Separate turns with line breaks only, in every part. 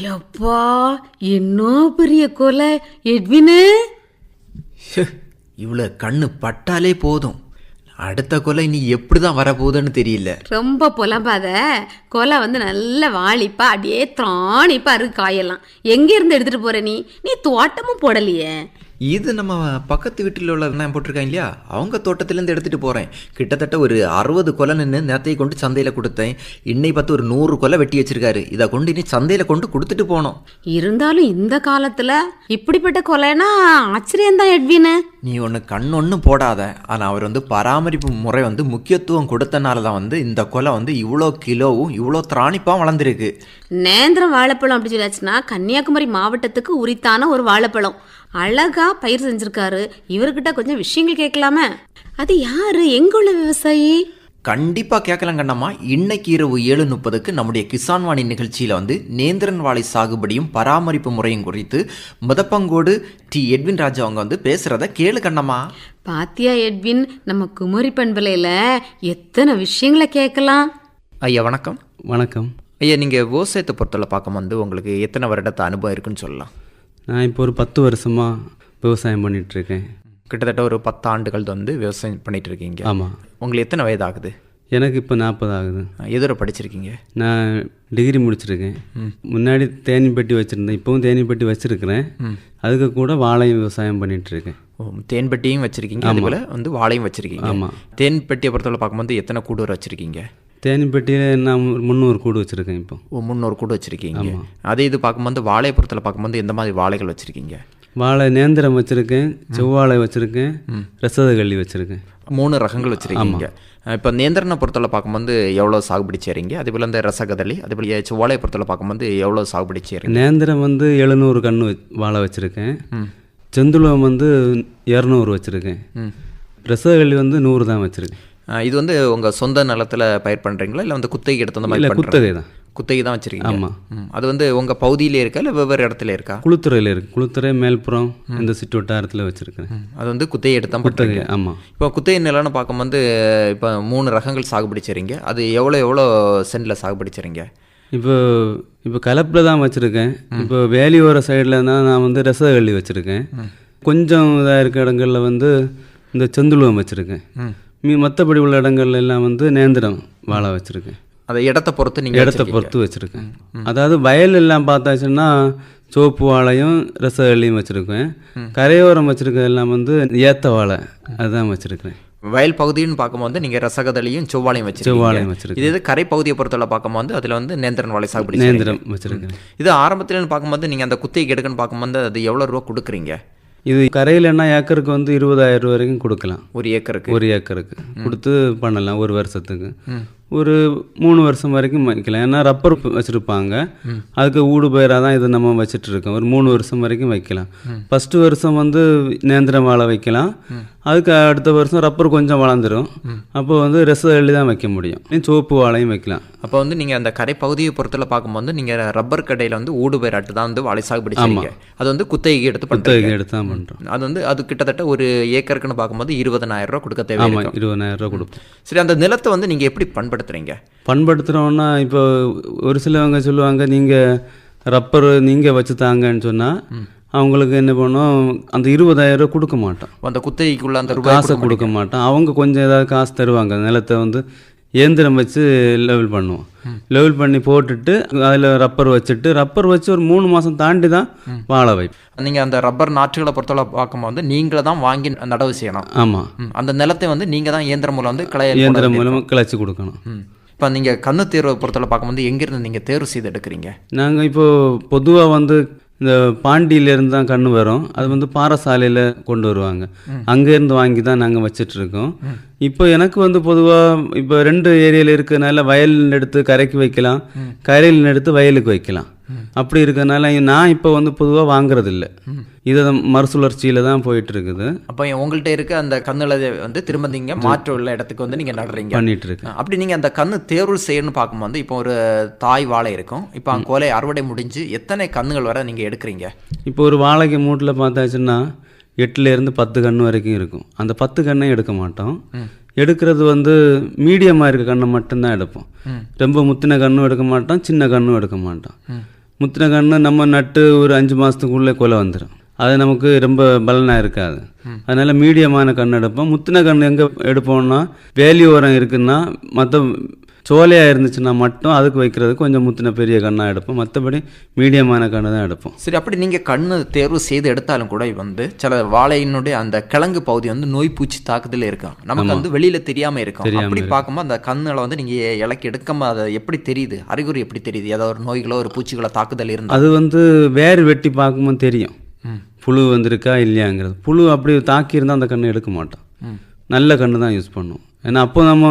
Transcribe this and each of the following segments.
எப்பா என்ன பெரிய கொலை. எட்வினு?
இவ்வளோ கண்ணு பட்டாலே போதும். அடுத்த கொலை நீ எப்படி தான் வரப்போகுதுன்னு தெரியல.
ரொம்ப புலம்பாத. கொலை வந்து நல்ல வாளிப்பா அப்படியே திராணிப்பா இருக்கு காயெல்லாம். எங்க இருந்து எடுத்துட்டு போற நீ? நீ தோட்டமும் போடலையே.
இது நம்ம பக்கத்து வீட்டில் உள்ள அண்ணன் போட்டிருக்காங்க இல்லையா? அவங்க தோட்டத்துலேருந்து எடுத்துகிட்டு போகிறேன் கிட்டத்தட்ட ஒரு அறுபது கொலை நின்று நேத்தையை கொண்டு சந்தையில் கொடுத்தேன். இன்னை பார்த்து ஒரு நூறு கொலை வெட்டி வச்சிருக்காரு. இதை கொண்டு இனி சந்தையில் கொண்டு கொடுத்துட்டு போனோம்
இருந்தாலும் இந்த காலத்துல இப்படிப்பட்ட கொலைனா ஆச்சரியம்தான் எட்வினு.
நீ ஒன்று கண் ஒன்றும் போடாத. ஆனால் அவர் வந்து பராமரிப்பு முறை வந்து முக்கியத்துவம் கொடுத்தனால தான் வந்து இந்த கொலை வந்து இவ்வளோ கிலோவும் இவ்வளோ திராணிப்பாக வளர்ந்துருக்கு.
நேந்திரம் வாழைப்பழம் அப்படி சொல்லாச்சுன்னா கன்னியாகுமரி மாவட்டத்துக்கு உரித்தான ஒரு வாழைப்பழம். அழகா பயிர் செஞ்சிருக்காரு. இவர்கிட்ட கொஞ்சம் விஷயங்கள் கேட்கலாமே. அது யாரு? எங்க உள்ள விவசாயி?
கண்டிப்பாக கேட்கலாம் கண்ணம்மா. இன்னைக்கு இரவு ஏழு முப்பதுக்கு நம்முடைய கிசான் வாணி நிகழ்ச்சியில் வந்து நேந்திரன் வாழை சாகுபடியும் பராமரிப்பு முறையும் குறித்து முதப்பங்கோடு டி எட்வின் ராஜா அவங்க வந்து பேசுகிறத கேளு கண்ணம்மா.
பாத்தியா எட்வின் நம்ம குமரி பண்பலையில எத்தனை விஷயங்களை கேட்கலாம்?
ஐயா வணக்கம்.
வணக்கம்.
ஐயா நீங்கள் விவசாயத்தை பொறுத்தவரை பார்க்க வந்து உங்களுக்கு எத்தனை வருடத்தை அனுபவம் இருக்குன்னு சொல்லலாம்.
நான் இப்போ ஒரு பத்து வருஷமாக விவசாயம் பண்ணிகிட்ருக்கேன்
கிட்டத்தட்ட ஒரு பத்து ஆண்டுகள் வந்து விவசாயம் பண்ணிட்டு இருக்கீங்க
ஆமாம்
உங்களுக்கு எத்தனை வயது ஆகுது?
எனக்கு இப்போ நாற்பது ஆகுது.
எதிர படிச்சிருக்கீங்க?
நான் டிகிரி முடிச்சிருக்கேன். முன்னாடி தேனி பெட்டி வச்சுருந்தேன். இப்போவும் தேனி பெட்டி வச்சுருக்கிறேன் அதுக்கு கூட வாழையும் விவசாயம் பண்ணிகிட்ருக்கேன்
ஓ, தேன்பெட்டியும் வச்சிருக்கீங்க. அதே போல வந்து வாழையும் வச்சிருக்கீங்க.
ஆமா.
தேன்பெட்டியை பொறுத்தவரை பார்க்கும்போது எத்தனை கூடு வச்சிருக்கீங்க?
தேனி பெட்டியில் நான் முந்நூறு கூடு வச்சுருக்கேன் இப்போ.
ஓ முந்நூறு கூடு வச்சிருக்கீங்க. அதே இது பார்க்கும்போது வாழையை பொறுத்தவரை பார்க்கும்போது எந்த மாதிரி வாழைகள் வச்சிருக்கீங்க?
வாழை நேந்திரம் வச்சுருக்கேன் செவ்வாழை வச்சுருக்கேன் ரசதகள்ளி வச்சுருக்கேன்.
மூணு ரகங்கள் வச்சிருக்கீங்க. இப்போ நேந்திரனை பொறுத்தவரை பார்க்கும்போது எவ்வளோ சாகுபடி செய்றீங்க? அதே போல் இந்த ரசகதளி அதே போல் செவ்வாழையை பொறுத்தவரை பார்க்கும்போது எவ்வளோ சாகுபடி செய்றீங்க?
நேந்திரம் வந்து எழுநூறு கன்று வாழை வச்சுருக்கேன். செந்துளம் வந்து இரநூறு வச்சுருக்கேன். ரசதகள்ளி வந்து நூறு தான் வச்சுருக்கேன்.
இது வந்து உங்கள் சொந்த நிலத்துல பயிர் பண்ணுறீங்களா இல்லை வந்து குத்தகைக்கு எடுத்து அந்த மாதிரி?
குத்தகை தான்
குத்தகை தான் வச்சிருக்கீங்க.
ஆமா.
ம். அது வந்து உங்கள் பகுதியிலே இருக்கா இல்லை வெவ்வேறு இடத்துல இருக்கா?
குளுத்துறையில் இருக்கு. குளுத்துறை மேல்புறம் இந்த சிட்டு வட்டாரத்தில் வச்சுருக்கிறேன்.
அது வந்து குத்தகை எடுத்து தான்
குத்தகை ஆமாம்
இப்போ குத்தகை நிலம்னு பார்க்கும்போது இப்போ மூணு ரகங்கள் சாகுபடி செய்றீங்க அது எவ்வளோ எவ்வளோ சென்டில் சாகுபடி செய்றீங்க
இப்போ இப்போ கலப்பில் தான் வச்சுருக்கேன். இப்போ வேலியோர சைடில் தான் நான் வந்து ரசகள்ளி வச்சுருக்கேன். கொஞ்சம் இதாக இருக்க இடங்களில் வந்து இந்த செந்துழுவம் வச்சுருக்கேன். மீ. மற்றபடி உள்ள இடங்கள்ல எல்லாம் வந்து நேந்திரம் வாழை வச்சுருக்கேன்.
அதை இடத்த பொறுத்து நீங்கள்
இடத்த பொறுத்து வச்சுருக்கேன். அதாவது வயல் எல்லாம் பார்த்தாச்சுன்னா சோப்பு வாழையும் ரசகள்ளியும் வச்சுருக்கேன். கரையோரம் வச்சுருக்க எல்லாம் வந்து ஏத்த வாழை. அதுதான் வச்சுருக்கேன்
வயல் பகுதின்னு பார்க்கும்போது நீங்கள் ரசகதலையும் செவ்வாழையும் வச்சிருக்கீங்க.
செவ்வாழையும் வச்சிருக்கேன்.
இது கரை பகுதியை பொறுத்தவரை பார்க்கும்போது அதில் வந்து நேந்திரன் வாழை சாகுபடி
நேந்திரம். வச்சுருக்கேன்
இது ஆரம்பத்துலன்னு பார்க்கும்போது நீங்கள் அந்த குத்தகைக்கு எடுக்கன்னு பார்க்கும்போது அது எவ்வளோ ரூபா கொடுக்குறீங்க?
இது கரையிலன்னா ஏக்கருக்கு வந்து இருபதாயிரம் ரூபா வரைக்கும் கொடுக்கலாம்.
ஒரு ஏக்கருக்கு.
ஒரு ஏக்கருக்கு. கொடுத்து பண்ணலாம் ஒரு வருஷத்துக்கு. ஒரு மூணு வருஷம் வரைக்கும் வைக்கலாம் ஏன்னா ரப்பர் வச்சுருப்பாங்க. அதுக்கு ஊடு பயிராக தான் இது நம்ம வச்சுட்டு இருக்கோம். ஒரு மூணு வருஷம் வரைக்கும் வைக்கலாம். ஃபஸ்ட்டு வருஷம் வந்து நேந்திரம் வாழை வைக்கலாம். அதுக்கு அடுத்த வருஷம் ரப்பர் கொஞ்சம் வளர்ந்துரும். அப்போ வந்து ரச எள்ளி தான் வைக்க முடியும். சோப்பு வாழையும் வைக்கலாம்.
அப்போ வந்து நீங்கள் அந்த கரை பகுதியை பொறுத்தல பார்க்கும்போது நீங்கள் ரப்பர் கடையில் வந்து ஊடு பயிராட்டு தான் வந்து வாழை சாகுபடி செய்றீங்க அது வந்து குத்தகைக்கு எடுத்து பண்ணுறீங்க
எடுத்து தான் பண்ணுறோம்
அது வந்து அது கிட்டத்தட்ட ஒரு ஏக்கருக்குன்னு பார்க்கும்போது இருபதனாயிரம் ரூபா கொடுக்க தேவை.
இருபதாயிரம் ரூபா கொடுப்போம்.
சரி அந்த நிலத்தை வந்து நீங்கள் எப்படி பண்படுத்துறீங்க?
பண்படுத்துகிறோன்னா இப்போ ஒரு சிலவங்க சொல்லுவாங்க நீங்கள் ரப்பர் நீங்கள் வச்சு தாங்கன்னு சொன்னால் அவங்களுக்கு என்ன பண்ணோம்? அந்த இருபதாயிரம் ரூபா கொடுக்க மாட்டோம்.
அந்த குத்தகைக்குள்ள அந்த
காசை கொடுக்க மாட்டோம். அவங்க கொஞ்சம் ஏதாவது காசு தருவாங்க. நிலத்தை வந்து இயந்திரம் வச்சு லெவல் பண்ணுவோம். லெவல் பண்ணி போட்டுட்டு அதில் ரப்பர் வச்சுட்டு ரப்பர் வச்சு ஒரு மூணு மாதம் தாண்டி தான் வாழை வைப்போம்.
நீங்க அந்த ரப்பர் நாற்றுகளை பொறுத்தவரை பார்க்கும்போது நீங்களே தான் வாங்கி நடவு செய்யணும்.
ஆமாம்
அந்த நிலத்தை வந்து நீங்க தான் இயந்திரம் மூலம் வந்து களை
இயந்திரம் மூலமாக கிளச்சி கொடுக்கணும்.
இப்போ நீங்க கண்ணு தேர்வை பொறுத்தவரை பார்க்கும்போது எங்கிருந்து நீங்க தேர்வு செய்து எடுக்கிறீங்க?
நாங்கள் இப்போ பொதுவாக வந்து இந்த பாண்டியிலேருந்து தான் கண்ணு வரும். அது வந்து பாறசாலையில் கொண்டு வருவாங்க. அங்கேருந்து வாங்கி தான் நாங்கள் வச்சிட்டு இருக்கோம் இப்போ எனக்கு வந்து பொதுவாக இப்போ ரெண்டு ஏரியாவில் இருக்கிறதுனால வயல் எடுத்து கரைக்கு வைக்கலாம். கரையில் எடுத்து வயலுக்கு வைக்கலாம். அப்படி இருக்கிறதுனால நான் இப்போ வந்து பொதுவாக வாங்குறதில்ல. இதை மறுசுழற்சியில் தான் போயிட்டு இருக்குது
அப்போ உங்கள்கிட்ட இருக்க அந்த கண்ணுல வந்து திரும்ப நீங்க மாற்று உள்ள இடத்துக்கு வந்து நீங்க நடுறீங்க.
பண்ணிட்டு இருக்கேன்
அப்படி நீங்க அந்த கண்ணு தேர்வு செய்யணும்னு பார்க்கும்போது இப்போ ஒரு தாய் வாழை இருக்கும். இப்போ அந்த கோலை அறுவடை முடிஞ்சு எத்தனை கண்ணுகள் வரை நீங்க எடுக்கிறீங்க?
இப்போ ஒரு வாழைக்கு மூட்டில் பார்த்தாச்சுன்னா எட்டுல இருந்து பத்து கன்று வரைக்கும் இருக்கும். அந்த பத்து கண்ணையும் எடுக்க மாட்டோம். எடுக்கிறது வந்து மீடியமாக இருக்க கண்ணை மட்டும்தான் எடுப்போம். ரொம்ப முத்தின கண்ணும் எடுக்க மாட்டோம் சின்ன கண்ணும் எடுக்க மாட்டோம். முத்தின கண்ணு நம்ம நட்டு ஒரு அஞ்சு மாதத்துக்குள்ளே கொலை வந்துடும் அது நமக்கு ரொம்ப பலனாக இருக்காது. அதனால மீடியமான கண் எடுப்போம். முத்தின கண் எங்கே எடுப்போம்னா வேலி உரம் இருக்குன்னா மற்ற சோலையாக இருந்துச்சுன்னா மட்டும் அதுக்கு வைக்கிறது கொஞ்சம் முத்தின பெரிய கண்ணாக எடுப்போம். மற்றபடி மீடியமான கண்ணு தான் எடுப்போம்.
சரி அப்படி நீங்க கண்ணு தேர்வு செய்து எடுத்தாலும் கூட வந்து சில வாழையினுடைய அந்த கிழங்கு பகுதி வந்து நோய் பூச்சி தாக்குதல் இருக்கும் நமக்கு வந்து வெளியில தெரியாம இருக்கும். அப்படி. பார்க்கும்போது அந்த கண்ணுல வந்து நீங்க இலக்கி எடுக்காம அதை எப்படி தெரியுது? அறிகுறி எப்படி தெரியுது? ஏதாவது ஒரு நோய்களோ ஒரு பூச்சிகளோ தாக்குதல் இருந்தா.
அது வந்து வேர் வெட்டி பார்க்கும்போது தெரியும். புழு வந்திருக்கா இல்லையாங்கிறது. புழு அப்படி தாக்கியிருந்தால் அந்த கண்ணை எடுக்க மாட்டோம். நல்ல கண்ணு தான் யூஸ் பண்ணும் ஏன்னா அப்போ நம்ம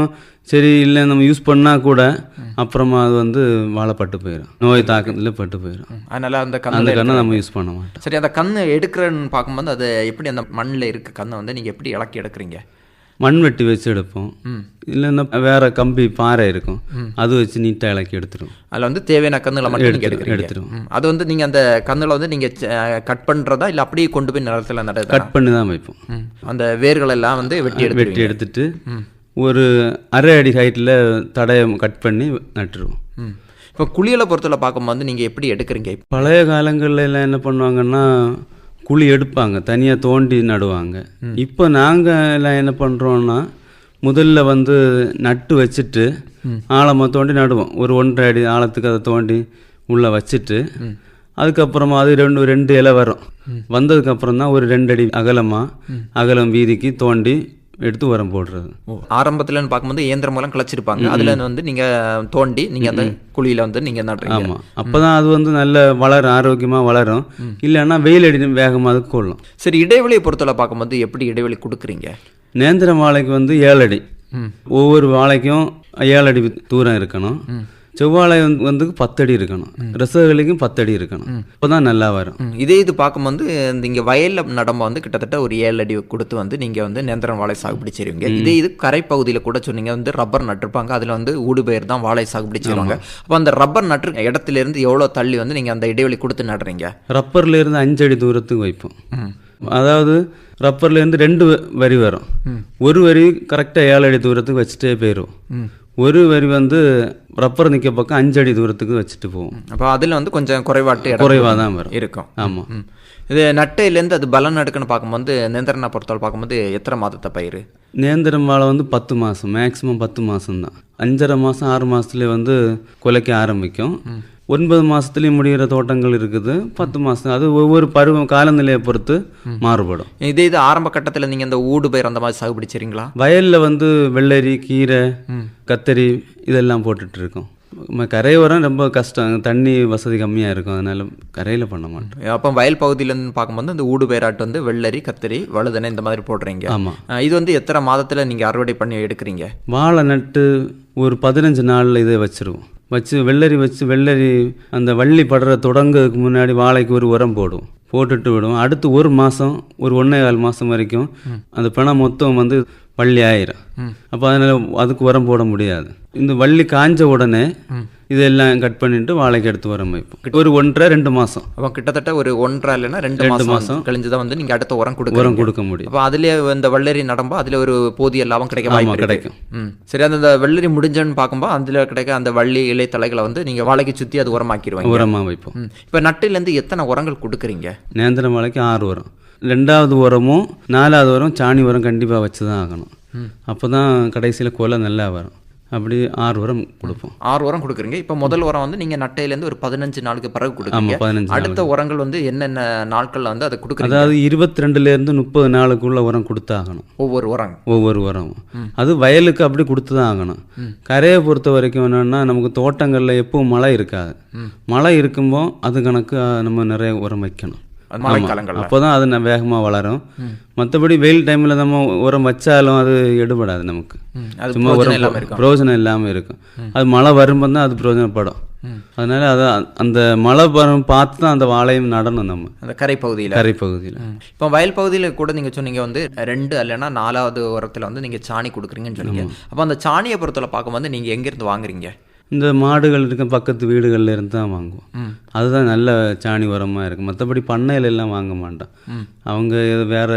சரி இல்லை நம்ம யூஸ் பண்ணால் கூட அப்புறமா அது வந்து வாழைப்பட்டு போயிடும் நோய் தாக்கத்தில் பட்டு போயிடும்
அதனால அந்த
அந்த
கண்ணு
நம்ம யூஸ் பண்ண மாட்டோம்.
சரி அந்த கண்ணு எடுக்கிறன்னு பார்க்கும்போது அது எப்படி அந்த மண்ணில் இருக்க கண்ணை வந்து நீங்க எப்படி இலக்கி எடுக்கிறீங்க?
மண் வெட்டி வச்சு எடுப்போம். இல்லைன்னா வேற கம்பி பாறை இருக்கும். அது வச்சு நீட்டாக இலக்கி எடுத்துரும்.
அதுல வந்து தேவையான கண்ணுல மட்டும் நீங்க
எடுத்துரும்.
அது வந்து நீங்க அந்த கண்ணுல வந்து நீங்க கட் பண்றதா இல்ல அப்படியே கொண்டு போய் நிலத்துல நடுறதா?
கட் பண்ணி தான் வைப்போம்.
அந்த வேர்கள் எல்லாம் வந்து வெட்டி எடுத்து
வெட்டி எடுத்துட்டு ஒரு அரை அடி ஹைட்டில் தடையை கட் பண்ணி நட்டுருவோம்.
இப்போ குளியலை பொறுத்தவரை பார்க்கும்போது நீங்க எப்படி எடுக்கிறீங்க?
பழைய காலங்கள்ல எல்லாம் என்ன பண்ணுவாங்கன்னா குழி எடுப்பாங்க தனியாக தோண்டி நடுவாங்க. இப்போ நாங்கள் எல்லாம் என்ன பண்ணுறோன்னா முதல்ல வந்து நட்டு வச்சுட்டு ஆழமாக தோண்டி நடுவோம். ஒரு ஒன்றரை அடி ஆழத்துக்கு அதை தோண்டி உள்ளே வச்சுட்டு அதுக்கப்புறமா அது ரெண்டு ரெண்டு இலை வரும். வந்ததுக்கப்புறம் தான் ஒரு ரெண்டு அடி அகலமாக அகலம் வீதிக்கு தோண்டி எடுத்து உரம் போடுறது.
ஆரம்பத்துலன்னு பார்க்கும்போது இயந்திரம் மூலம் கிளச்சிருப்பாங்க. அதுல வந்து நீங்க தோண்டி நீங்க அந்த குழியில வந்து நீங்க நடுறீங்க.
ஆமாம் அப்போ தான் அது வந்து நல்ல வளரும் ஆரோக்கியமாக வளரும். இல்லைன்னா வெயில் அடி வேகமாக அது கொள்ளும்.
சரி இடைவெளியை பொறுத்தவரை பார்க்கும்போது எப்படி இடைவெளி கொடுக்குறீங்க?
நேந்திரம் வாழைக்கு வந்து ஏழு அடி ஒவ்வொரு வாழைக்கும் ஏழு அடி தூரம் இருக்கணும். செவ்வாழை வந்து வந்து பத்தடி இருக்கணும். ரசகலிக்கும் பத்தடி இருக்கணும். அப்பதான் நல்லா வரும்.
இதே இது பார்க்கும்போது இந்த இங்க வயல்ல நடம்ப வந்து கிட்டத்தட்ட ஒரு ஏழு அடி கொடுத்து வந்து நீங்க வந்து நேந்திரம் வாழை சாகுபடி செய்வீங்க. இதே இது கரை பகுதியில கூட சொன்னீங்க வந்து ரப்பர் நட்டிருப்பாங்க. அதுல வந்து ஊடுபெயர் தான் வாழை சாகுபடி செய்வாங்க. அப்போ அந்த ரப்பர் நட்டு இடத்துல இருந்து எவ்வளவு தள்ளி வந்து நீங்க அந்த இடைவெளி கொடுத்து நடுறீங்க?
ரப்பர்ல இருந்து அஞ்சு அடி தூரத்துக்கு வைப்போம். அதாவது ரப்பர்ல இருந்து ரெண்டு வரி வரும். ஒரு வரி கரெக்டாக ஏழு அடி தூரத்துக்கு வச்சுட்டே போயிடும் ஒரு வரி வந்து ரப்பர் நிற்க பக்கம் அஞ்சு அடி தூரத்துக்கு வச்சுட்டு போவோம்.
அப்போ அதுல வந்து கொஞ்சம் குறைவாட்டு
குறைவாக தான் வரும்.
இருக்கும்.
ஆமாம்.
இது நட்டையிலேருந்து அது பலன் எடுக்குன்னு பார்க்கும்போது நேந்திரனை பொறுத்தவரை பார்க்கும்போது எத்தனை மாதத்தை பயிர்?
நேந்திரம் வாழை வந்து பத்து மாதம் மேக்ஸிமம் பத்து மாதம் தான் அஞ்சரை மாதம் ஆறு மாதத்துல வந்து குலைக்க ஆரம்பிக்கும். ஒன்பது மாதத்துலேயும் முடிகிற தோட்டங்கள் இருக்குது. பத்து மாதம் அது ஒவ்வொரு பருவம் காலநிலையை பொறுத்து மாறுபடும்.
இதே இது ஆரம்ப கட்டத்துல நீங்க இந்த ஊடு பயிர் அந்த மாதிரி சாகுபடி செய்றீங்களா?
வயலில் வந்து வெள்ளரி கீரை கத்தரி இதெல்லாம் போட்டுட்டு இருக்கோம். ம- கரையோரம் ரொம்ப கஷ்டம். தண்ணி வசதி கம்மியாக இருக்கும். அதனால கரையில் பண்ண மாட்டோம்.
அப்போ வயல் பகுதியிலேருந்து பார்க்கும்போது இந்த ஊடு பயிராட்டு வந்து வெள்ளரி கத்திரி வழுதனை இந்த மாதிரி போடுறீங்க.
ஆமாம்
இது வந்து எத்தனை மாதத்துல நீங்க அறுவடை பண்ணி எடுக்கிறீங்க?
வாழை நட்டு ஒரு பதினஞ்சு நாளில் இதை வச்சிருவோம். வச்சு வெள்ளரி வச்சு வெள்ளரி அந்த வள்ளி படுற தொடங்கிறதுக்கு முன்னாடி வாழைக்கு ஒரு உரம் போடுவோம் போட்டுட்டு விடுவோம் அடுத்து ஒரு மாதம் ஒரு ஒன்றே கால் மாதம் வரைக்கும் அந்த பிணம் மொத்தம் வந்து வள்ளி ஆயிரும். அப்போ அதனால் அதுக்கு உரம் போட முடியாது. இந்த வள்ளி காஞ்ச உடனே இதெல்லாம் கட் பண்ணிட்டு வாழைக்கு எடுத்து உரம் வைப்போம். ஒரு ஒன்றரை ரெண்டு மாதம்
அப்போ கிட்டத்தட்ட ஒரு ஒன்றரை இல்லைன்னா ரெண்டு
ரெண்டு
மாசம்
மாசம்.
கழிஞ்சு தான் வந்து நீங்க அடுத்த உரம்
உரம்
கொடுக்குறீங்க
கொடுக்க முடியும்.
அப்போ அதுலயே இந்த வெள்ளரி நடம்போ அதுல ஒரு போதிய லாபம் கிடைக்க வாய்ப்பு.
கிடைக்கும்.
சரி அந்த வெள்ளரி முடிஞ்சன்னு பார்க்கும்போது அதுல கிடைக்க அந்த வள்ளி இலை தலைகளை வந்து நீங்க வாழைக்கு சுத்தி அது உரமாக்கிடுவாங்க.
உரமாக வைப்போம்.
இப்போ நட்டிலேருந்து எத்தனை உரங்கள் கொடுக்குறீங்க?
நேந்திர வாழைக்கு ஆறு உரம். ரெண்டாவது உரமும் நாலாவது உரம் சாணி உரம் கண்டிப்பாக வச்சு தான் ஆகணும். அப்போ தான் கடைசியில் கொலை நல்லா வரும். அப்படி ஆறு உரம் கொடுப்போம்.
ஆறு உரம் கொடுக்குறீங்க. இப்போ முதல் உரம் வந்து நீங்கள் நட்டையிலேருந்து ஒரு பதினஞ்சு நாளுக்கு பிறகு கொடுக்குறீங்க.
15
அடுத்த உரங்கள் வந்து என்னென்ன நாட்களில் வந்து அதை கொடுக்குறீங்க?
அதாவது இருபத்தி ரெண்டுலேருந்து முப்பது நாளுக்குள்ள உரம் கொடுத்தாகணும்.
ஒவ்வொரு உரம்.
ஒவ்வொரு உரமும். அது வயலுக்கு அப்படி கொடுத்து தான் ஆகணும் கரையை பொறுத்த வரைக்கும் என்னென்னா நமக்கு தோட்டங்களில் எப்பவும் மழை இருக்காது. மழை இருக்கும்போ அது கணக்கு நம்ம நிறைய உரம் வைக்கணும்.
அது மழைக்காலங்கள்ல.
அப்போ தான் அது ந- வேகமா வளரும். மற்றபடி வெயில் டைமில் நம்ம உரம் வச்சாலும் அது எடுபடாது நமக்கு. சும்மா உரம். பிரயோஜனம் இல்லாமல் இருக்கும். அது மழை வரும்போது தான் அது பிரயோஜனப்படும். அதனால அதை அந்த மழை வரும் பார்த்து தான் அந்த வாழையும் நடணும் நம்ம.
அந்த கரை பகுதியில்.
கரை பகுதியில்
இப்போ வயல் பகுதியில் கூட நீங்கள் சொன்னீங்க வந்து ரெண்டு இல்லைன்னா நாலாவது உரத்தில் வந்து நீங்கள் சாணி கொடுக்குறீங்கன்னு சொன்னீங்க. அப்போ அந்த சாணியை பொறுத்தவரை பார்க்கும்போது நீங்கள் எங்கேருந்து வாங்குறீங்க?
இந்த மாடுகள் இருக்க பக்கத்து வீடுகள்ல இருந்து தான் வாங்குவோம். அதுதான் நல்ல சாணி உரமாக இருக்கும் மற்றபடி பண்ணையில எல்லாம் வாங்க மாட்டோம். அவங்க வேற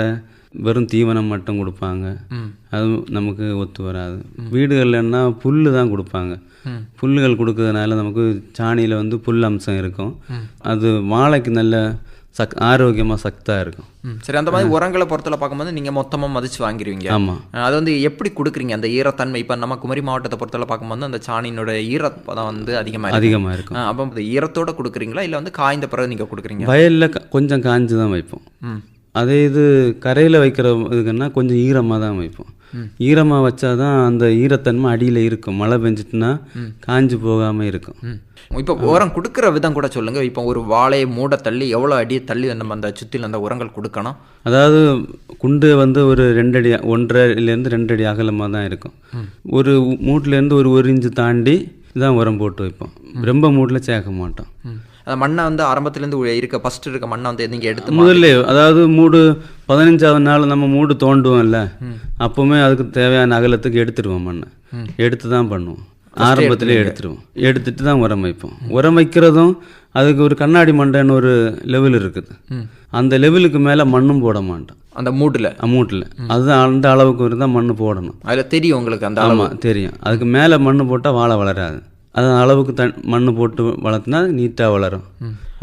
வெறும் தீவனம் மட்டும் கொடுப்பாங்க. அது நமக்கு ஒத்து வராது. வீடுகள்லன்னா புல் தான் கொடுப்பாங்க. புல்லுகள் கொடுக்கறதுனால நமக்கு சாணியில் வந்து புல் அம்சம் இருக்கும். அது வாழைக்கு நல்ல சக் ஆரோக்கியமாக சக்தாக இருக்கும்.
சரி அந்த மாதிரி உரங்களை பொறுத்தவரை பார்க்கும்போது நீங்கள் மொத்தமாக மதிச்சு வாங்கிடுவீங்க
ஆமாம்
அது வந்து எப்படி கொடுக்குறீங்க? அந்த ஈரத்தன்மை இப்போ நம்ம குமரி மாவட்டத்தை பொறுத்தவரை பார்க்கும்போது அந்த சாணியினோட ஈரப்பதம் வந்து அதிகமாக
அதிகமாக இருக்கும்.
அப்போ இந்த ஈரத்தோட கொடுக்குறீங்களா? இல்லை வந்து காய்ந்த பிறகு நீங்கள் கொடுக்குறீங்க?
வயலில் கொஞ்சம் காஞ்சு தான் வைப்போம் அதே இது கரையில் வைக்கிற இதுக்குன்னா கொஞ்சம் ஈரமாக தான் வைப்போம். ஈரமாக வச்சாதான் அந்த ஈரத்தன்மை அடியில் இருக்கும். மழை பெஞ்சிட்டுனா காஞ்சு போகாமல் இருக்கும்.
இப்போ உரம் கொடுக்குற விதம் கூட சொல்லுங்க. இப்போ ஒரு வாழையை மூட தள்ளி எவ்வளோ அடி தள்ளி நம்ம அந்த சுற்றில அந்த உரங்கள் கொடுக்கணும்?
அதாவது குண்டு வந்து ஒரு ரெண்டடி ஒன்றரைலேருந்து ரெண்டடி அகலமாக தான் இருக்கும் ஒரு மூட்டிலேருந்து ஒரு ஒரு இன்ச்சு தாண்டி தான் உரம் போட்டு வைப்போம். ரொம்ப மூட்டில் சேர்க்க மாட்டோம்.
அந்த மண்ணை வந்து ஆரம்பத்துலேருந்து இருக்க ஃபர்ஸ்ட் இருக்க மண்ணை வந்து நீங்கள் எடுத்து
முதல்ல அதாவது மூடு பதினஞ்சாவது நாள் நம்ம மூடு தோண்டுவோம்ல அப்போவுமே அதுக்கு தேவையான அகலத்துக்கு எடுத்துடுவோம் மண்ணை. எடுத்து தான் பண்ணுவோம். ஆரம்பத்திலே எடுத்துருவோம். எடுத்துட்டு தான் உரம் வைப்போம். உரம் வைக்கிறதும் அதுக்கு ஒரு கண்ணாடி மண்டைன்னு ஒரு லெவல் இருக்குது. அந்த லெவலுக்கு மேலே மண்ணும் போட மாட்டோம்.
அந்த மூட்டில்?
மூட்டில். அதுதான் அந்த அளவுக்கு இருந்தால் மண் போடணும்.
அதில் தெரியும் உங்களுக்கு அந்த
ஆமாம் தெரியும். அதுக்கு மேலே மண் போட்டால் வாழை வளராது. அது அளவுக்கு தண் மண் போட்டு வளர்த்துனா நீட்டாக வளரும்.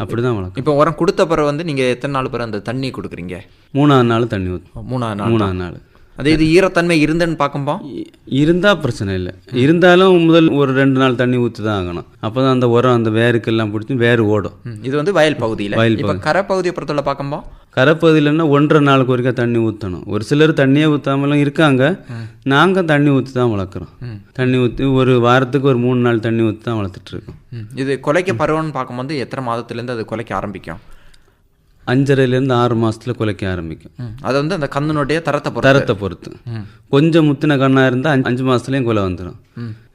அப்படி தான் வளர்க்கும்.
இப்போ உரம் கொடுத்த பிறகு வந்து நீங்கள் எத்தனை நாள் பிறகு அந்த தண்ணி கொடுக்குறீங்க?
மூணாவது நாள் தண்ணி ஊற்றும்
மூணாவது நாள்.
மூணாவது நாள்.
அதே இது ஈரத்தன்மை இருந்தேன்னு பார்க்கும்போது?
இருந்தால் பிரச்சனை இல்லை. இருந்தாலும் முதல் ஒரு ரெண்டு நாள் தண்ணி ஊற்றி தான் ஆகணும். அப்போ தான் அந்த உரம் அந்த வேருக்கெல்லாம் பிடிச்சி வேர் ஓடும்.
இது வந்து வயல் பகுதியில்.
வயல்
இப்போ கரை பகுதியை பொறுத்தவரை பார்க்கும்போது?
கரைப்பகுதியிலன்னா ஒன்றரை நாளுக்கு ஒருக்கா தண்ணி ஊற்றணும் ஒரு சிலர் தண்ணியே ஊற்றாமலும் இருக்காங்க. நாங்கள் தண்ணி ஊற்றி தான் வளர்க்குறோம். தண்ணி ஊற்றி ஒரு வாரத்துக்கு ஒரு மூணு நாள் தண்ணி ஊற்றி தான் வளர்த்துட்டு இருக்கோம்.
இது கொலைக்க பருவம்னு பார்க்கும்போது எத்தனை மாதத்துலேருந்து அது கொலைக்க ஆரம்பிக்கும்?
அஞ்சரைலேருந்து ஆறு மாசத்துல குலைக்க ஆரம்பிக்கும்.
அது வந்து அந்த கண்ணுனுடைய தரத்தை
தரத்தை பொறுத்து. கொஞ்சம் முத்தின கண்ணாக இருந்தால் அஞ்சு மாதத்துலேயும் குலை வந்துடும்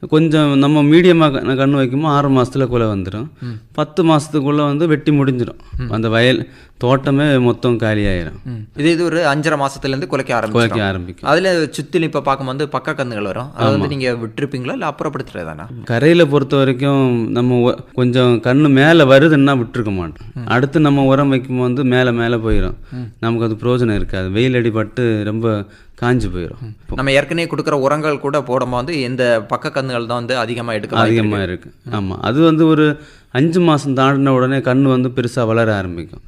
கொஞ்சம் நம்ம மீடியமாக கண்ணு வைக்கும்போது ஆறு மாசத்துல குலை வந்துடும் பத்து மாதத்துக்குள்ளே வந்து வெட்டி முடிஞ்சிடும் அந்த வயல் தோட்டமே மொத்தம் காலியாயிரும்.
ம். இது இது ஒரு அஞ்சரை மாசத்துலேருந்து குலைக்க
குலைக்க
ஆரம்பிக்கும்.
ஆரம்பிக்கும்
அதில் சுற்றிலும் இப்போ பார்க்கும்போது பக்க கந்துகள் வரும். அதை வந்து நீங்கள் விட்டுருப்பீங்களா? இல்லை அப்புறப்படுத்துறதானா
கரையில் பொறுத்த வரைக்கும் நம்ம கொஞ்சம் கண்ணு மேலே வருதுன்னா விட்டுருக்க மாட்டோம். அடுத்து நம்ம உரம் வைக்கும்போது வந்து மேலே மேலே போயிடும் நமக்கு அது பிரயோஜனம் இருக்காது. வெயில் அடிபட்டு ரொம்ப காஞ்சு போயிடும்
நம்ம ஏற்கனவே கொடுக்குற உரங்கள் கூட போடும்போது இந்த பக்க கந்துகள் தான் வந்து அதிகமாக எடுக்க.
அதிகமாக இருக்கு. ஆமாம் அது வந்து ஒரு அஞ்சு மாதம் தாண்டின உடனே கண்ணு வந்து பெருசாக வளர ஆரம்பிக்கும்.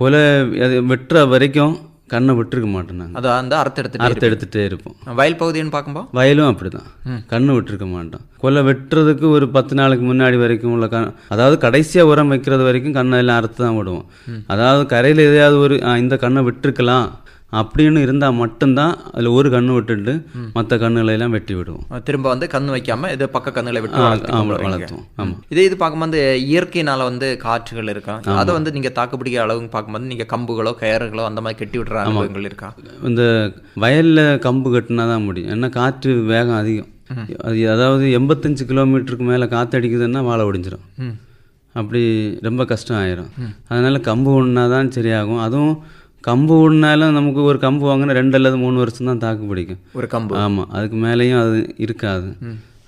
கொலை அது வெட்டுற வரைக்கும் கண்ணை விட்டுருக்க மாட்டோம் நாங்கள்
அது வந்து அறுத்தெடுத்துட்டு
அறுத்து எடுத்துகிட்டே இருப்போம்.
வயல் பகுதின்னு பார்க்கும்போது?
வயலும் அப்படிதான். கண்ணு விட்டுருக்க மாட்டோம். கொலை வெட்டுறதுக்கு ஒரு பத்து நாளைக்கு முன்னாடி வரைக்கும் உள்ள கண் அதாவது கடைசியாக உரம் வைக்கிறது வரைக்கும் கண்ணை எல்லாம் அறுத்து தான் விடுவோம் அதாவது கரையில் எதையாவது ஒரு இந்த கண்ணை விட்டுருக்கலாம். அப்படின்னு இருந்தால் மட்டும்தான் அதில் ஒரு கண்ணு விட்டுட்டு மற்ற கண்ணுகளை எல்லாம் வெட்டி விடுவோம்.
திரும்ப வந்து கண்ணு வைக்காம இது பக்க கண்ணுகளை விட்டு.
வளர்த்துவோம். ஆமாம்
இதே இது பார்க்கும்போது இயற்கையினால வந்து காற்றுகள் இருக்கும் அதை வந்து நீங்க தாக்குப்பிடிக்கிற அளவுக்கு பார்க்கும்போது நீங்க கம்புகளோ கயறுகளோ அந்த மாதிரி கட்டி விடுற அனுபவங்கள் இருக்கா?
இந்த வயலில் கம்பு கட்டினா தான் முடியும். ஏன்னா காற்று வேகம் அதிகம். அது அதாவது எண்பத்தஞ்சு கிலோமீட்டருக்கு மேலே காற்று அடிக்குதுன்னா வாழை ஒடிஞ்சிரும்.
ம்.
அப்படி ரொம்ப கஷ்டம் ஆயிரும். அதனால கம்பு ஊன்னா தான் சரியாகும். அதுவும் கம்பு ஊடினாலும் நமக்கு ஒரு கம்பு வாங்கினா ரெண்டு அல்லது மூணு வருஷம் தான் தாக்கு பிடிக்கும்.
ஒரு கம்பு.
ஆமாம் அதுக்கு மேலேயும் அது இருக்காது.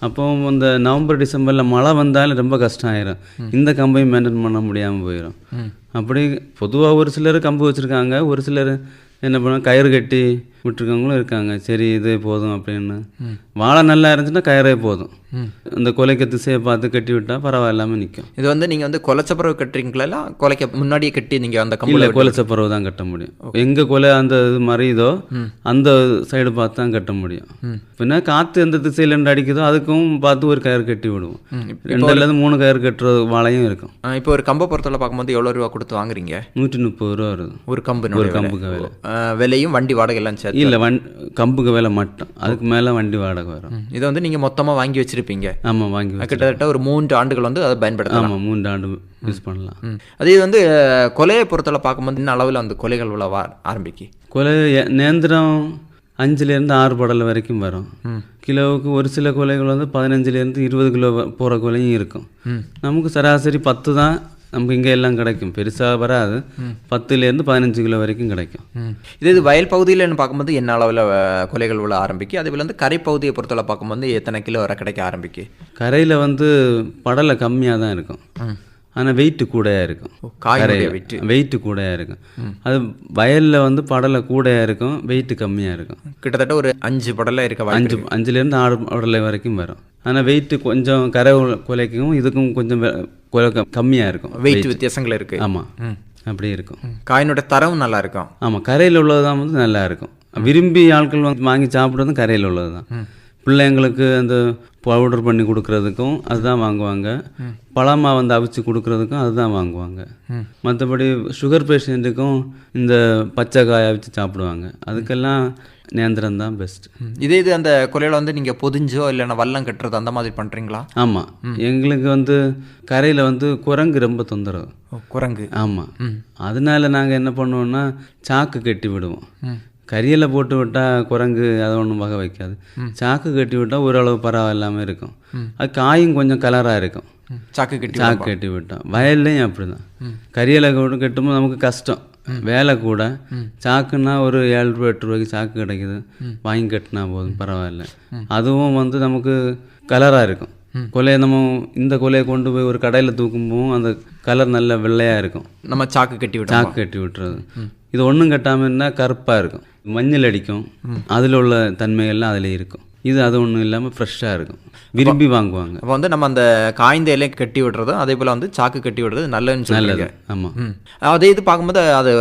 அப்போ இந்த நவம்பர் டிசம்பரில் மழை வந்தாலும் ரொம்ப கஷ்டம் ஆயிரும் இந்த கம்பையும் மெயின்டைன் பண்ண முடியாமல் போயிடும் அப்படி பொதுவாக ஒரு சிலர் கம்பு வச்சுருக்காங்க. ஒரு சிலர் என்ன பண்ணுவாங்க? கயிறு கட்டி விட்டுருக்கவங்களும் இருக்காங்க. சரி இதே போதும் அப்படின்னு. வாழை நல்லா இருந்துச்சுன்னா கயிறே போதும். இந்த கொலைக்க திசையை பார்த்து கட்டி விட்டா பரவாயில்லாம நிற்கும்
இது வந்து நீங்க வந்து கொலைச்சப்பறவை கட்டுறீங்களா? கொலைக்க முன்னாடியே கட்டி நீங்க அந்த
இல்லை
கம்புல
கொலைச்ச பறவை தான் கட்ட முடியும். எங்கே கொலை அந்த இது மறையுதோ அந்த சைடு பார்த்து தான் கட்ட முடியும். பின்ன காற்று எந்த திசையில அடிக்குதோ அதுக்கும் பார்த்து ஒரு கயிறு கட்டி விடுவோம். ரெண்டுலேருந்து மூணு கயிறு கட்டுற வாழையும் இருக்கும்.
இப்போ ஒரு கம்பை பொறுத்தவரை பார்க்கும்போது எவ்வளவு ரூபா கொடுத்து வாங்குறீங்க?
நூற்றி முப்பது ரூபா வருது.
ஒரு கம்பு
ஒரு கம்புக்கு விலை.
விலையும் வண்டி வாடகை எல்லாம் சேர்த்து
இல்லை வண் கம்புக்கு விலை மட்டும். அதுக்கு மேலே வண்டி வாடகை வரும்.
இதை வந்து நீங்க மொத்தமா வாங்கி வச்சிருப்பீங்க.
ஆமாம் வாங்கி
கிட்டத்தட்ட ஒரு மூன்று ஆண்டுகள் வந்து அதை பயன்படுத்தலாம்.
ஆமாம் மூன்று ஆண்டு யூஸ் பண்ணலாம்.
அதே வந்து கொலையை பொறுத்தவரை பார்க்கும்போது இன்னும் அளவில் அந்த கொலைகள் உள்ள ஆரம்பிக்கு?
கொலை நேந்திரம் அஞ்சுலேருந்து ஆறு படல் வரைக்கும் வரும். கிலோவுக்கு ஒரு சில கொலைகள் வந்து பதினஞ்சுலேருந்து இருபது கிலோ போகிற கொலையும் இருக்கும். நமக்கு சராசரி பத்து தான் நமக்கு இங்கே எல்லாம் கிடைக்கும். பெருசாக வராது. பத்துலேருந்து பதினஞ்சு கிலோ வரைக்கும் கிடைக்கும்.
இதே இது வயல் பகுதியிலன்னு பார்க்கும்போது என்ன அளவில் கொலைகள் உள்ள ஆரம்பிக்கு? அதே போல் வந்து கரை பகுதியை பொறுத்தவரை பார்க்கும்போது எத்தனை கிலோ வரை கிடைக்க ஆரம்பிக்கு?
கரையில் வந்து படலை கம்மியாக தான் இருக்கும். ஆனால் வெயிட்டு கூடையாக இருக்கும்.
காயினுடைய weight.
வெயிட்டு கூடையாக இருக்கும். அது வயலில் வந்து படலை கூடையாக இருக்கும் வெயிட்டு கம்மியாக இருக்கும்.
கிட்டத்தட்ட ஒரு அஞ்சு படல இருக்க
அஞ்சு அஞ்சுலேருந்து ஆறு உடலை வரைக்கும் வரும். ஆனால் வெயிட்டு கொஞ்சம் கரை கொலைக்கும் இதுக்கும் கொஞ்சம் க- கம்மியாக இருக்கும்
வெயிட் வித்தியாசங்கள் இருக்கு.
ஆமாம் அப்படி இருக்கும்.
காயினோட தரம் நல்லா இருக்கும்
ஆமாம் கரையில் உள்ளது தான் வந்து நல்லா இருக்கும் விரும்பி ஆட்கள் வந்து வாங்கி சாப்பிட்றதும் கரையில் உள்ளது தான் பிள்ளைங்களுக்கு அந்த பவுடர் பண்ணி கொடுக்கறதுக்கும் அதுதான் வாங்குவாங்க. பழமா வந்து அவிச்சு கொடுக்கறதுக்கும் அதுதான் வாங்குவாங்க. மற்றபடி சுகர் பேஷண்ட்டுக்கும் இந்த பச்சை காயை அவிச்சு சாப்பிடுவாங்க. அதுக்கெல்லாம் நேந்திரம் தான் பெஸ்ட்.
இதே இது அந்த கொலையில வந்து நீங்க பொதிஞ்சோ இல்லைன்னா வல்லம் கட்டுறது அந்த மாதிரி பண்றீங்களா?
ஆமாம் எங்களுக்கு வந்து கரையில் வந்து குரங்கு ரொம்ப தொந்தரவு.
குரங்கு.
ஆமாம் அதனால நாங்கள் என்ன பண்ணுவோம்னா சாக்கு கட்டி விடுவோம். கரியலை போட்டு விட்டால் குரங்கு அதை ஒன்றும் வகை வைக்காது. சாக்கு கட்டி விட்டால் ஓரளவு பரவாயில்லாமல் இருக்கும். அது காயும் கொஞ்சம் கலராக இருக்கும்.
சாக்கு கட்டி
சாக்கு கட்டி விட்டோம் வயல்லையும் அப்படிதான். கரியலை கூட கட்டும்போது நமக்கு கஷ்டம். வேலை கூட. சாக்குன்னா ஒரு ஏழு ரூபா எட்டு ரூபாய்க்கு சாக்கு கிடைக்குது. வாங்கி கட்டினா போதும் பரவாயில்ல. அதுவும் வந்து நமக்கு கலராக இருக்கும். கொலையை நம்ம இந்த கொலையை கொண்டு போய் ஒரு கடையில் தூக்கும்போது அந்த கலர் நல்ல வெள்ளையாக இருக்கும்.
நம்ம சாக்கு கட்டி விட்டோம்
சாக்கு கட்டி விட்டுறது. இது ஒன்றும் கட்டாமல் இருந்தால் கருப்பாக இருக்கும். மஞ்சள் அடிக்கும் அதில் உள்ள தன்மைகள்லாம் அதில் இருக்கும். இது அது ஒன்றும் இல்லாமல் ஃப்ரெஷ்ஷாக இருக்கும். விரும்பி வாங்குவாங்க.
அப்போ வந்து நம்ம அந்த காய்ந்த இலையை கட்டி விடுறதும் அதே போல் வந்து சாக்கு கட்டி விடுறது நல்லதுன்னு
நல்லது. ஆமாம்
அதே இது பார்க்கும்போது அது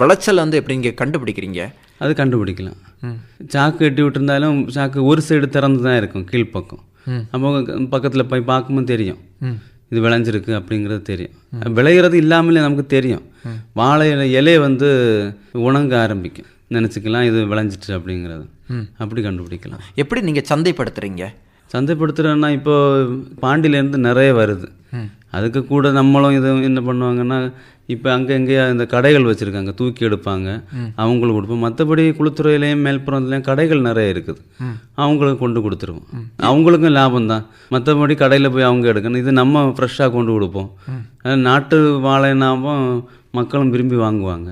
விளைச்சல் வந்து எப்படி இங்கே கண்டுபிடிக்கிறீங்க?
அது கண்டுபிடிக்கலாம். சாக்கு கட்டி விட்டுருந்தாலும் சாக்கு ஒரு சைடு திறந்து தான் இருக்கும் கீழ்ப்பக்கம். அப்போ பக்கத்தில் போய் பார்க்கும்போது தெரியும். இது விளைஞ்சிருக்கு அப்படிங்கிறது தெரியும். விளையிறது இல்லாமலே நமக்கு தெரியும். வாழை இலை இலையை வந்து உணங்க ஆரம்பிக்கும். நினச்சிக்கலாம் இது விளைஞ்சிட்டு அப்படிங்கிறது. அப்படி கண்டுபிடிக்கலாம்.
எப்படி நீங்கள் சந்தைப்படுத்துறீங்க?
சந்தைப்படுத்துகிறோன்னா இப்போ பாண்டியிலேருந்து நிறைய வருது. அதுக்கு கூட நம்மளும் இது என்ன பண்ணுவாங்கன்னா இப்போ அங்கே எங்கேயா இந்த கடைகள் வச்சுருக்காங்க தூக்கி எடுப்பாங்க அவங்களுக்கு கொடுப்போம். மற்றபடி குளுத்துறையிலையும் மேல்புறத்துலையும் கடைகள் நிறைய இருக்குது. அவங்களுக்கு கொண்டு கொடுத்துருவோம். அவங்களுக்கும் லாபம் தான். மற்றபடி கடையில் போய் அவங்க எடுக்கணும். இது நம்ம ஃப்ரெஷ்ஷாக கொண்டு கொடுப்போம். நாட்டு வாழைனாவும் மக்களும் விரும்பி வாங்குவாங்க.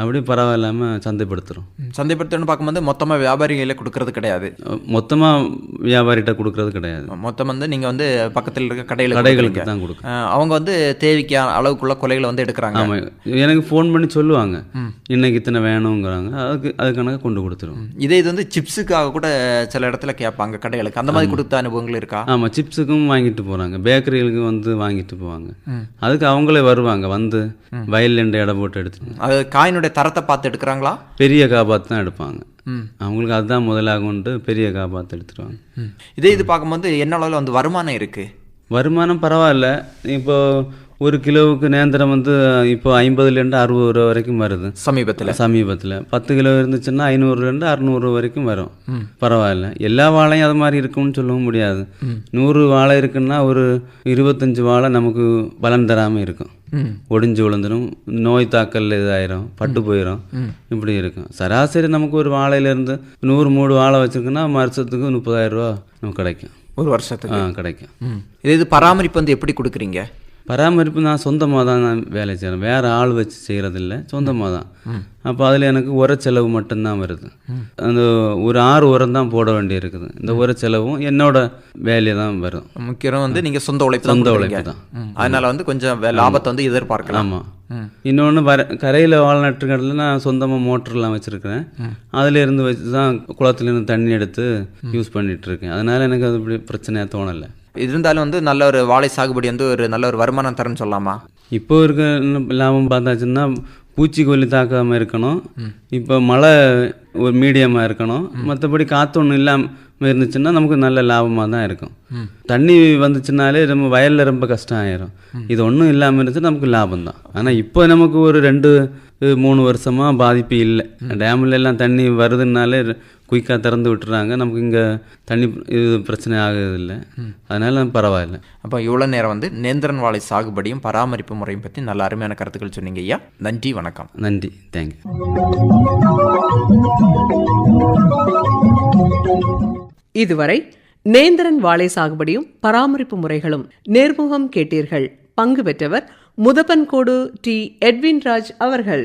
அப்படி பரவாயில்லாமல் சந்தைப்படுத்துகிறோம்
சந்தைப்படுத்தணும்னு பார்க்கும்போது மொத்தமாக வியாபாரிகளே கொடுக்கறது கிடையாது.
மொத்தமாக வியாபாரிகிட்ட கொடுக்கறது கிடையாது.
மொத்தம் வந்து நீங்கள் வந்து பக்கத்தில் இருக்க கடையில்
கடைகளுக்கு தான் கொடுக்கும்
அவங்க வந்து தேவைக்கு அளவுக்குள்ள கொலைகளை வந்து எடுக்கிறாங்க.
ஆமாம் எனக்கு ஃபோன் பண்ணி சொல்லுவாங்க. இன்னைக்கு இத்தனை வேணுங்கிறாங்க. அதுக்கு அதுக்கான கொண்டு கொடுத்துருவோம்.
இதே இது வந்து சிப்ஸுக்காக கூட சில இடத்துல கேட்பாங்க கடைகளுக்கு. அந்த மாதிரி கொடுத்த அனுபவங்கள் இருக்கா?
ஆமாம் சிப்ஸுக்கும் வாங்கிட்டு போகிறாங்க பேக்கரிகளுக்கு வந்து வாங்கிட்டு போவாங்க. அதுக்கு அவங்களே வருவாங்க. வந்து வயல்லேண்டு இடம் போட்டு எடுத்துட்டு
அது காயினுடைய தரத்தை பார்த்து எடுக்கிறாங்களா?
பெரிய காபாத்து தான் எடுப்பாங்க. அவங்களுக்கு அதுதான் முதலாகும்ட்டு பெரிய காபாத்து எடுத்துருவாங்க
இதே இது பார்க்கும்போது என்ன அளவில் வந்து வருமானம் இருக்குது
வருமானம் பரவாயில்ல. இப்போ ஒரு கிலோவுக்கு நேந்திரம் வந்து இப்போ ஐம்பதுலேருந்து அறுபது ரூபா வரைக்கும் வருது.
சமீபத்தில்.
சமீபத்தில். பத்து கிலோ இருந்துச்சுன்னா ஐநூறுலேருந்து அறநூறு வரைக்கும் வரும். பரவாயில்ல. எல்லா வாழையும் அது மாதிரி இருக்கும்னு சொல்லவும் முடியாது. நூறு வாழை இருக்குன்னா ஒரு இருபத்தஞ்சு வாழை நமக்கு பலன் தராமல் இருக்கும். ஒடிஞ்சு விழுந்துடும் நோய் தாக்கல் இதாயிரும். பட்டு போயிடும் இப்படி இருக்கும். சராசரி நமக்கு ஒரு வாழையிலேருந்து நூறு மூடு வாழை வச்சிருக்குன்னா வருஷத்துக்கு முப்பதாயிரம் ரூபா நமக்கு கிடைக்கும்.
ஒரு வருஷத்துக்கு.
கிடைக்கும்.
ம். இதே இது பராமரிப்பு வந்து எப்படி கொடுக்குறீங்க?
பராமரிப்பு நான் சொந்தமாக தான் நான் வேலை செய்கிறேன் வேறு ஆள் வச்சு செய்கிறதில்ல சொந்தமாக தான். அப்போ அதில் எனக்கு உர செலவு மட்டும்தான் வருது. அந்த ஒரு ஆறு உரம் தான் போட வேண்டி இருக்குது இந்த உர செலவும் என்னோட வேலையை தான் வரும்.
முக்கியம் வந்து நீங்க சொந்த உழைப்பு
சொந்த
தான்
உழைப்பு. தான்.
அதனால வந்து கொஞ்சம் லாபத்தை வந்து எதிர்பார்க்கலாம்.
ஆமாம் இன்னொன்று வர கரையில் வாழ்நட்டுக்கடலில் நான் சொந்தமாக மோட்டர்லாம் வச்சுருக்கிறேன். அதில் இருந்து வச்சு தான் குளத்துலேருந்து தண்ணி எடுத்து யூஸ் பண்ணிட்டு இருக்கேன். அதனால் எனக்கு அது இப்படி பிரச்சனையாக தோணலை.
இருந்தாலும் வந்து நல்ல ஒரு வாழை சாகுபடி வந்து ஒரு நல்ல ஒரு வருமானம் தரேன்னு சொல்லலாமா
இப்போ இருக்க லாபம் பார்த்தாச்சுன்னா பூச்சிக்கொல்லி தாக்காமல் இருக்கணும். இப்போ மழை ஒரு மீடியமாக இருக்கணும். மற்றபடி காற்று ஒன்றும் இல்லாமல் இருந்துச்சுன்னா நமக்கு நல்ல லாபமாக தான் இருக்கும். தண்ணி வந்துச்சுனாலே நம்ம வயலில் ரொம்ப கஷ்டம் ஆயிரும். இது ஒன்றும் இல்லாமல் இருந்துச்சு நமக்கு லாபம் தான். ஆனால் இப்போ நமக்கு ஒரு ரெண்டு மூணு வருஷமாக பாதிப்பு இல்லை. டேம்ல எல்லாம் தண்ணி வருதுனாலே குயிக்காக திறந்து விட்டுறாங்க. நமக்கு இங்கே தண்ணி இது பிரச்சனை ஆகுறதில்லை. அதனால பரவாயில்ல.
அப்போ இவ்வளோ நேரம் வந்து நேந்திரன் வாழை சாகுபடியும் பராமரிப்பு முறையும் பற்றி நல்ல அருமையான கருத்துக்கள் சொன்னீங்க ஐயா. நன்றி வணக்கம்.
நன்றி. தேங்க்யூ
இதுவரை நேந்திரன் வாழை சாகுபடியும் பராமரிப்பு முறைகளும் நேர்முகம் கேட்டீர்கள். பங்கு பெற்றவர் முதப்பன்கோடு டி. எட்வின் ராஜ் அவர்கள்.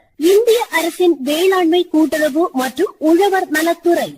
இந்திய அரசின் வேளாண்மை கூட்டுறவு மற்றும் உழவர் நலத்துறை.